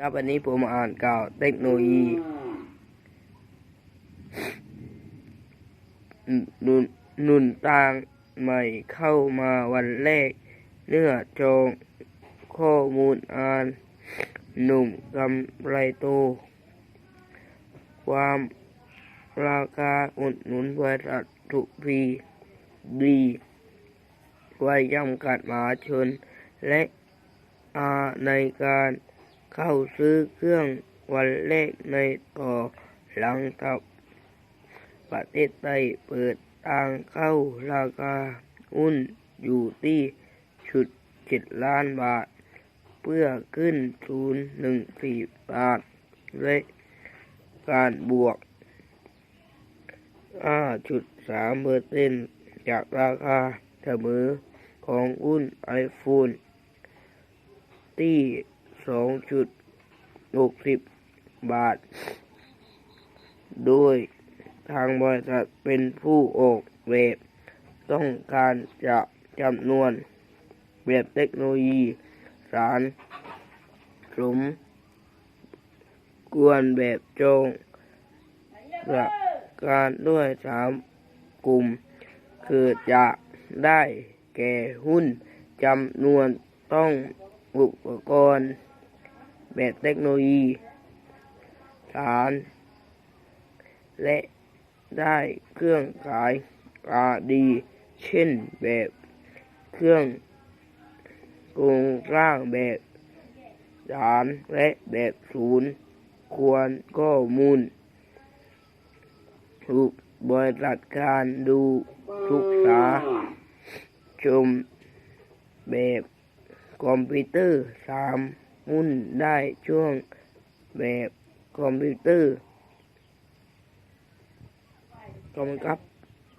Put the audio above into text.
ครับวันนี้ผมอ่านข่าวเทคโนโลยีนุนนุนต่างใหม่เข้ามาวันแรก เนื้อจองข้อมูลอ่านหนุ่มกำไรโต ความราคาอุดหนุนบริษัททุกพีดีไว้จำกัดมหาชนและอาในการ เข้าซื้อเครื่องวันแรกในต่อหลังกับประเทศไทยเปิดทางเข้าราคาหุ้นอยู่ที่ชุดเจ็ดล้านบาท เพื่อขึ้นศูนย์หนึ่งสี่บาทและการบวก 5.3เปอร์เซ็นจากราคาเสมอของหุ้นไอโฟนที่ 2.60บาท โดยทางบริษัทเป็นผู้ออกแบบต้องการจะจำนวนแบบเทคโนโลยี สารสมกวนแบบจงประการด้วยสามกลุ่ม คือจะได้แก่หุ้นจำนวนต้องอุปกรณ์ แบบเทคโนโลยีสารและได้เครื่องขายอาดี เช่นแบบเครื่องโครงสร้างแบบสารและแบบศูนย์ ควรข้อมูลทุกบริษัทการดูศึกษา ชมแบบคอมพิวเตอร์สาม หุ้นได้ช่วงแบบคอมพิวเตอร์ขอบคุณครับ